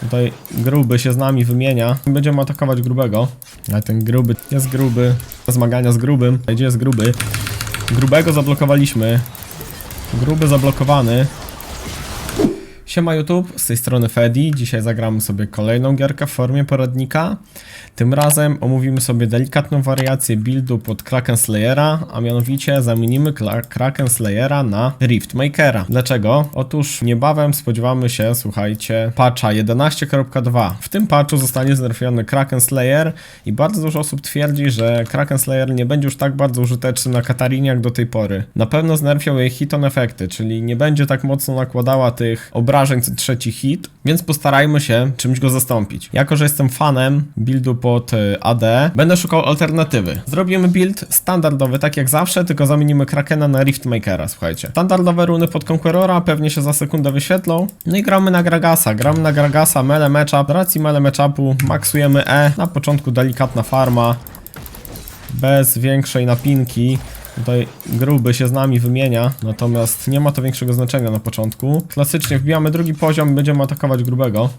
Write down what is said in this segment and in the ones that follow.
Tutaj gruby się z nami wymienia. Będziemy atakować grubego. Ale ten gruby jest gruby. Zmagania z grubym. Gdzie jest gruby? Grubego zablokowaliśmy. Gruby zablokowany. Siema YouTube, z tej strony Fedi. Dzisiaj zagramy sobie kolejną gierkę w formie poradnika. Tym razem omówimy sobie delikatną wariację buildu pod Kraken Slayera, a mianowicie zamienimy Kraken Slayera na Riftmakera. Dlaczego? Otóż niebawem spodziewamy się, słuchajcie, patcha 11.2. W tym patchu zostanie znerfiony Kraken Slayer i bardzo dużo osób twierdzi, że Kraken Slayer nie będzie już tak bardzo użyteczny na Katarinie jak do tej pory. Na pewno znerfią jej hit on efekty, czyli nie będzie tak mocno nakładała tych obrażeń co trzeci hit, więc postarajmy się czymś go zastąpić. Jako, że jestem fanem buildu pod y, AD, będę szukał alternatywy. Zrobimy build standardowy, tak jak zawsze, tylko zamienimy Krakena na Riftmakera, słuchajcie. Standardowe runy pod Conquerora pewnie się za sekundę wyświetlą. No i gramy na Gragasa. Gramy na Gragasa, mele matchup. Z racji mele matchupu maksujemy E. Na początku delikatna farma. Bez większej napinki. Tutaj gruby się z nami wymienia, natomiast nie ma to większego znaczenia na początku. Klasycznie wbijamy drugi poziom i będziemy atakować grubego.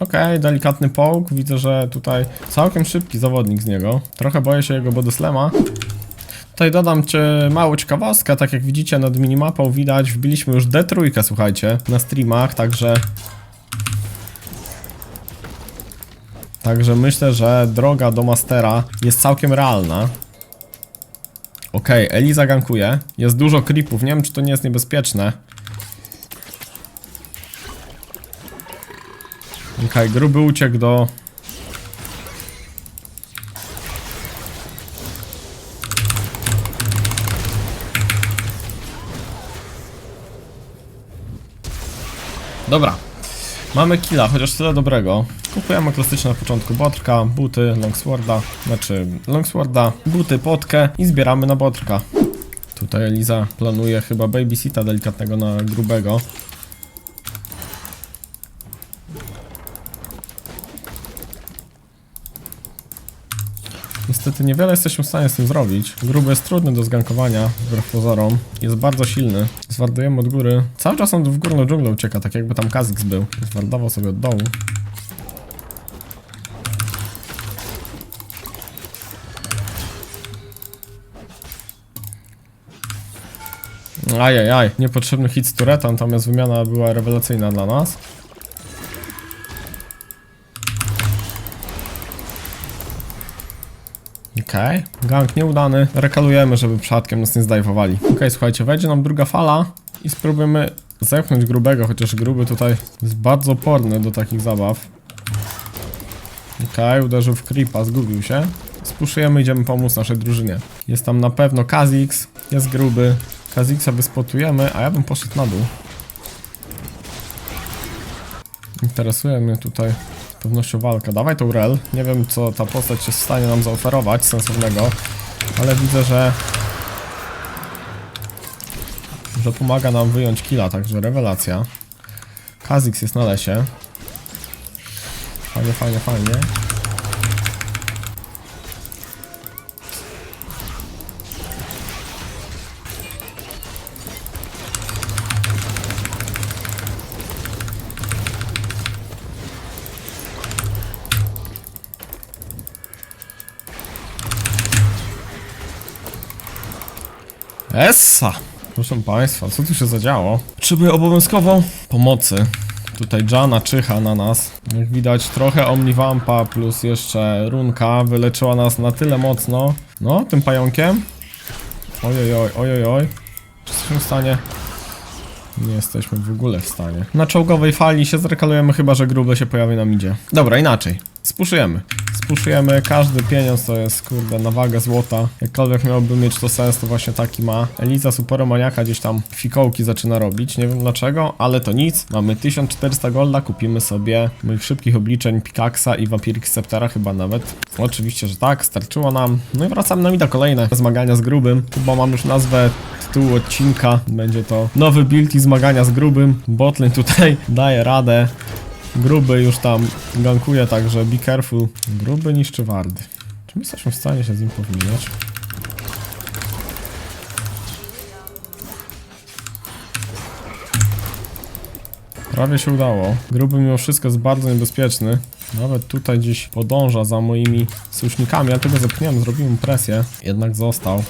Okej, delikatny połk. Widzę, że tutaj całkiem szybki zawodnik z niego. Trochę boję się jego bodyslema. Tutaj dodam cię małą ciekawostkę, tak jak widzicie nad minimapą widać, wbiliśmy już D3, słuchajcie, na streamach, także... Także myślę, że droga do Mastera jest całkiem realna. Okej, Eliza gankuje. Jest dużo creepów, nie wiem czy to nie jest niebezpieczne. Okej, gruby uciekł do... Dobra. Mamy killa, chociaż tyle dobrego. Kupujemy klasyczne na początku botrka, buty, longsworda, znaczy longsworda, buty, potkę i zbieramy na botrka. Tutaj Eliza planuje chyba babysita delikatnego na grubego. Niestety niewiele jesteśmy w stanie z tym zrobić. Gruby jest trudny do zgankowania, wbrew pozorom. Jest bardzo silny. Zwardujemy od góry. Cały czas on w górną dżunglę ucieka, tak jakby tam Kazix był. Zwardował sobie od dołu. Ajajaj, niepotrzebny hit z Tureta, natomiast wymiana była rewelacyjna dla nas. Okej, gang nieudany. Rekalujemy, żeby przypadkiem nas nie zdajwowali. Okej, słuchajcie, wejdzie nam druga fala i spróbujemy zepchnąć grubego, chociaż gruby tutaj jest bardzo oporny do takich zabaw. Okej, uderzył w creepa, zgubił się. Spuszujemy, idziemy pomóc naszej drużynie. Jest tam na pewno Kazix, jest gruby. Kazixa wyspotujemy, a ja bym poszedł na dół. Interesuje mnie tutaj z pewnością walka. Dawaj tą rel. Nie wiem, co ta postać jest w stanie nam zaoferować sensownego, ale widzę, że że pomaga nam wyjąć killa, także rewelacja. Kazix jest na lesie. Fajnie, fajnie, fajnie. Essa! Proszę Państwa, co tu się zadziało? Potrzebuję obowiązkowo pomocy. Tutaj Jana czyha na nas. Jak widać trochę Omnivampa plus jeszcze runka wyleczyła nas na tyle mocno. No, tym pająkiem. Ojojoj, ojojoj. Czy jesteśmy w stanie? Nie jesteśmy w ogóle w stanie. Na czołgowej fali się zrekalujemy chyba, że grube się pojawi nam idzie. Dobra, inaczej. Spuszujemy. Spuszujemy, każdy pieniądz to jest, kurde, na wagę złota. Jakkolwiek miałby mieć to sens, to właśnie taki ma. Eliza Superomaniaka gdzieś tam fikołki zaczyna robić, nie wiem dlaczego, ale to nic. Mamy 1400 golda, kupimy sobie moich szybkich obliczeń Pikaxa i Vampirik Sceptera chyba nawet. Oczywiście, że tak, starczyło nam. No i wracamy na mida kolejne zmagania z grubym. Chyba mam już nazwę tytułu odcinka. Będzie to nowy build i zmagania z grubym. Botlane tutaj daje radę. Gruby już tam gankuje, także be careful. Gruby niszczy wardy. Czy my jesteśmy w stanie się z nim powinnać? Prawie się udało. Gruby mimo wszystko jest bardzo niebezpieczny. Nawet tutaj gdzieś podąża za moimi sojusznikami. Ja tego zepchniemy, zrobiłem presję. Jednak został.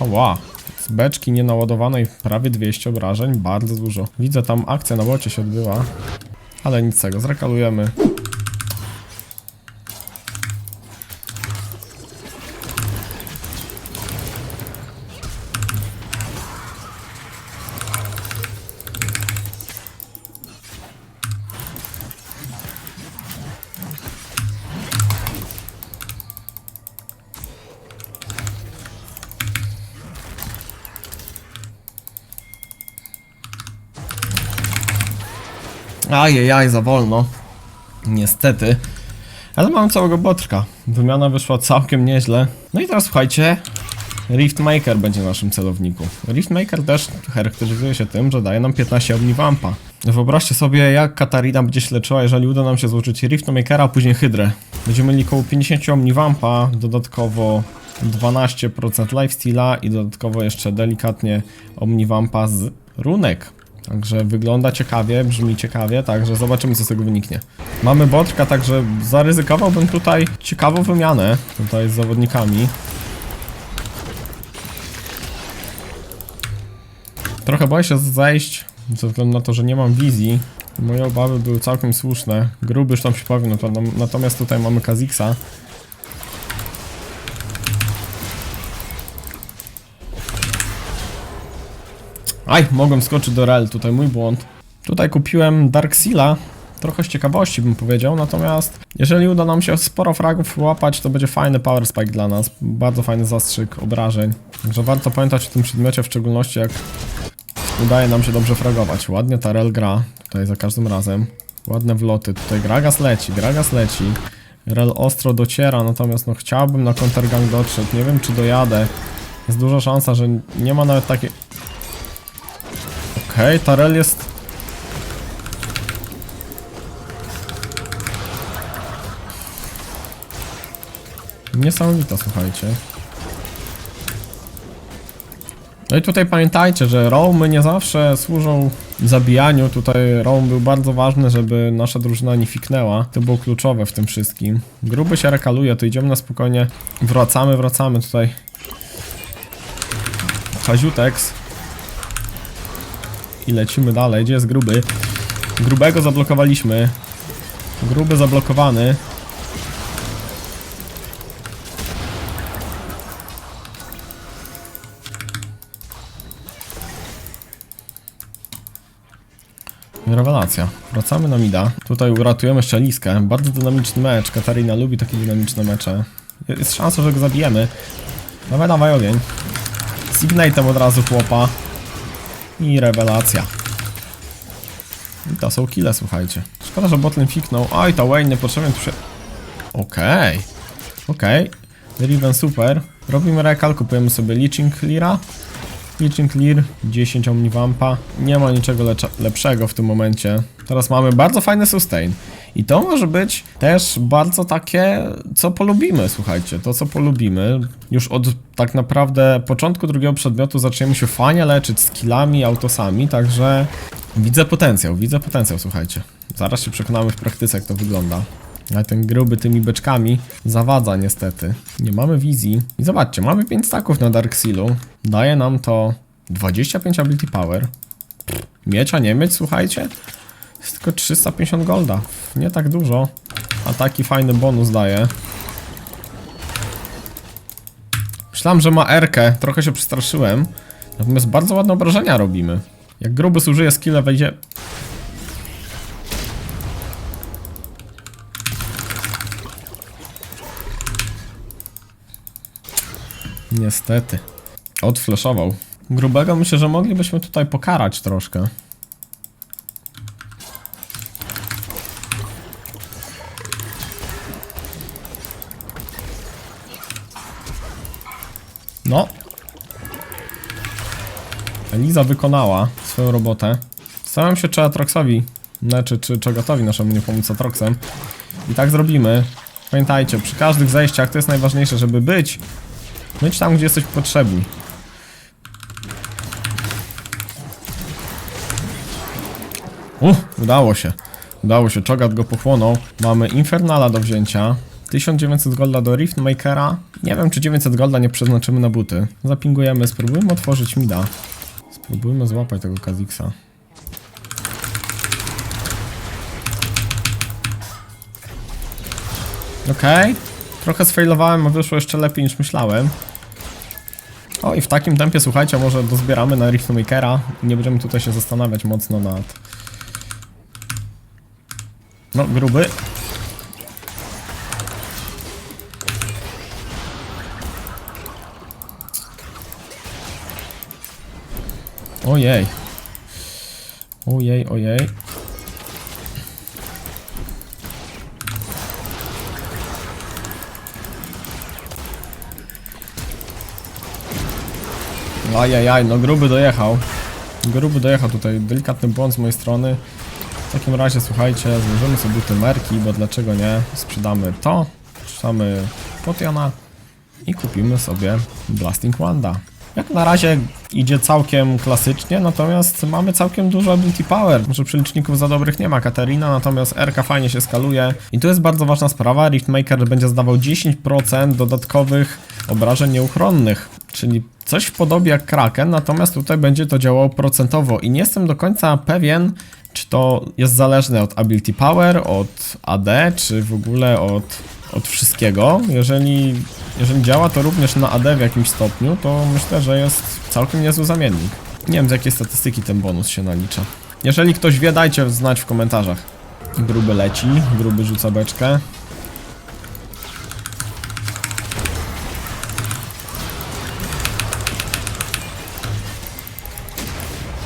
Oła. Z beczki nienaładowanej prawie 200 obrażeń. Bardzo dużo. Widzę tam akcja na bocie się odbyła. Ale nic tego, zrekalujemy. Ajajaj, za wolno. Niestety. Ale mam całego botrka. Wymiana wyszła całkiem nieźle. No i teraz słuchajcie. Riftmaker będzie naszym celowniku. Riftmaker też charakteryzuje się tym, że daje nam 15 Omnivampa. Wyobraźcie sobie, jak Katarina będzie się leczyła, jeżeli uda nam się złożyć Riftmakera, a później Hydrę. Będziemy mieli około 50 Omnivampa, dodatkowo 12% lifesteala i dodatkowo jeszcze delikatnie Omnivampa z runek. Także wygląda ciekawie, brzmi ciekawie, także zobaczymy co z tego wyniknie. Mamy Botrka, także zaryzykowałbym tutaj ciekawą wymianę tutaj z zawodnikami. Trochę boję się zejść, ze względu na to, że nie mam wizji. Moje obawy były całkiem słuszne. Gruby już tam się to, natomiast tutaj mamy Kazixa. Aj, mogłem skoczyć do rel, tutaj mój błąd. Tutaj kupiłem Darkseala, trochę z ciekawości bym powiedział, natomiast jeżeli uda nam się sporo fragów łapać, to będzie fajny power spike dla nas, bardzo fajny zastrzyk obrażeń. Także warto pamiętać o tym przedmiocie, w szczególności jak udaje nam się dobrze fragować. Ładnie ta rel gra, tutaj za każdym razem. Ładne wloty, tutaj Gragas leci, Gragas leci. Rel ostro dociera, natomiast no chciałbym na countergang dotrzeć, nie wiem czy dojadę. Jest duża szansa, że nie ma nawet takiej... Okej, okay, Tarel jest... Niesamowita, słuchajcie. No i tutaj pamiętajcie, że roamy nie zawsze służą zabijaniu. Tutaj roam był bardzo ważny, żeby nasza drużyna nie fiknęła. To było kluczowe w tym wszystkim. Gruby się rekaluje, to idziemy na spokojnie. Wracamy, wracamy tutaj. Kaziutex. I lecimy dalej. Gdzie jest gruby? Grubego zablokowaliśmy. Gruby zablokowany. Rewelacja. Wracamy na mida. Tutaj uratujemy jeszcze. Bardzo dynamiczny mecz. Katarina lubi takie dynamiczne mecze. Jest szansa, że go zabijemy. Dawaj, dawaj ogień. Z Ignite'em od razu chłopa. I rewelacja. I to są kile, słuchajcie. Szkoda, że botlem fiknął. Oj, ta Wayne niepotrzebnie się... Okej. Okay. Okej. Okay. Riven super. Robimy rekal, kupujemy sobie Leeching Cleara. Leeching Clear, 10 Omnivampa. Nie ma niczego lepszego w tym momencie. Teraz mamy bardzo fajny sustain. I to może być też bardzo takie, co polubimy, słuchajcie, to co polubimy. Już od tak naprawdę początku drugiego przedmiotu zaczniemy się fajnie leczyć skillami, autosami, także widzę potencjał, widzę potencjał, słuchajcie. Zaraz się przekonamy w praktyce, jak to wygląda. Ale ten gruby tymi beczkami zawadza niestety. Nie mamy wizji. I zobaczcie, mamy 5 staków na Dark Sealu. Daje nam to 25 ability power. Miecza nie mieć, słuchajcie. Tylko 350 golda. Nie tak dużo. A taki fajny bonus daje. Myślałem, że ma Rkę. Trochę się przestraszyłem. Natomiast bardzo ładne obrażenia robimy. Jak gruby zużyje skille, wejdzie... Niestety. Odflashował. Grubego myślę, że moglibyśmy tutaj pokarać troszkę. Eliza wykonała swoją robotę. Staram się, czy Atroxowi, znaczy, czy, gotowi naszemu nie pomóc Atroxem. I tak zrobimy. Pamiętajcie, przy każdych zejściach to jest najważniejsze, żeby być. Być tam, gdzie jesteś potrzebni. Uh, udało się. Udało się, Czogat go pochłonął. Mamy Infernala do wzięcia. 1900 golda do Riftmakera. Nie wiem, czy 900 golda nie przeznaczymy na buty. Zapingujemy, spróbujmy otworzyć mida. Spróbujmy złapać tego Kaziksa. Okej. Trochę sfailowałem, a wyszło jeszcze lepiej niż myślałem. O i w takim tempie, słuchajcie, może dozbieramy na Riftmakera. Nie będziemy tutaj się zastanawiać mocno nad... No, gruby. Ojej. Ojej, ojej. Ajajaj, no gruby dojechał. Gruby dojechał tutaj, delikatny błąd z mojej strony. W takim razie, słuchajcie, złożymy sobie te merki, bo dlaczego nie? Sprzedamy to, sprzedamy potiona i kupimy sobie Blasting Wanda. Jak na razie idzie całkiem klasycznie, natomiast mamy całkiem dużo ability power. Może przeliczników za dobrych nie ma Katarina, natomiast RK fajnie się skaluje. I tu jest bardzo ważna sprawa, Riftmaker będzie zdawał 10% dodatkowych obrażeń nieuchronnych, czyli coś w podobie jak Kraken, natomiast tutaj będzie to działało procentowo i nie jestem do końca pewien, czy to jest zależne od ability power, od AD, czy w ogóle od, od wszystkiego. Jeżeli, jeżeli działa to również na AD w jakimś stopniu, to myślę, że jest całkiem niezły zamiennik. Nie wiem z jakiej statystyki ten bonus się nalicza. Jeżeli ktoś wie, dajcie znać w komentarzach. Gruby leci, gruby rzuca beczkę.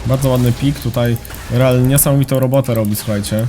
Bardzo ładny pik, tutaj Real niesamowitą robotę robi, słuchajcie.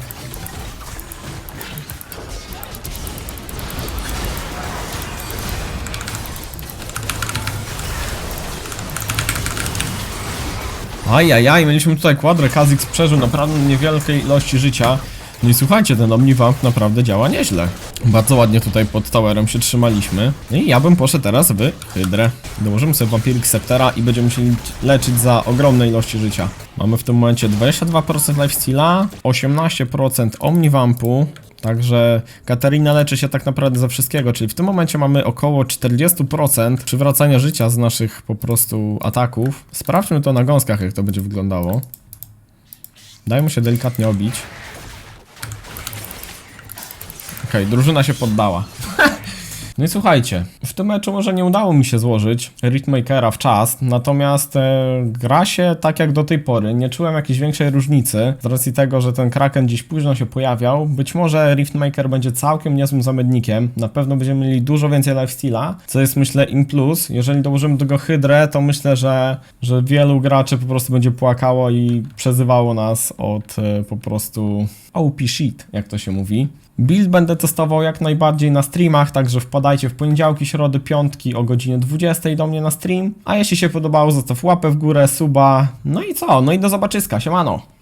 Ajajaj, mieliśmy tutaj kwadrę, Kazix przeżył naprawdę niewielkiej ilości życia. No i słuchajcie, ten Omnivamp naprawdę działa nieźle. Bardzo ładnie tutaj pod towerem się trzymaliśmy. I ja bym poszedł teraz w Hydrę. Dołożymy sobie Vampirik Septera i będziemy musieli leczyć za ogromne ilości życia. Mamy w tym momencie 22% lifesteala, 18% Omnivampu, Także Katarina leczy się tak naprawdę ze wszystkiego, czyli w tym momencie mamy około 40% przywracania życia z naszych po prostu ataków. Sprawdźmy to na gąskach, jak to będzie wyglądało. Dajmy się delikatnie obić. Okej, drużyna się poddała. No i słuchajcie, w tym meczu może nie udało mi się złożyć Ritmakera w czas, natomiast e, gra się tak jak do tej pory. Nie czułem jakiejś większej różnicy z racji tego, że ten Kraken dziś późno się pojawiał. Być może Riftmaker będzie całkiem niezłym zamednikiem. Na pewno będziemy mieli dużo więcej lifesteala, co jest myślę in plus. Jeżeli dołożymy do tego Hydrę, to myślę, że, że wielu graczy po prostu będzie płakało i przezywało nas od e, po prostu OP shit, jak to się mówi. Build będę testował jak najbardziej na streamach, także wpadajcie w poniedziałki, środy, piątki o godzinie 20 do mnie na stream. A jeśli się podobało, zostaw łapę w górę, suba. No i co? No i do zobaczyska, siemano!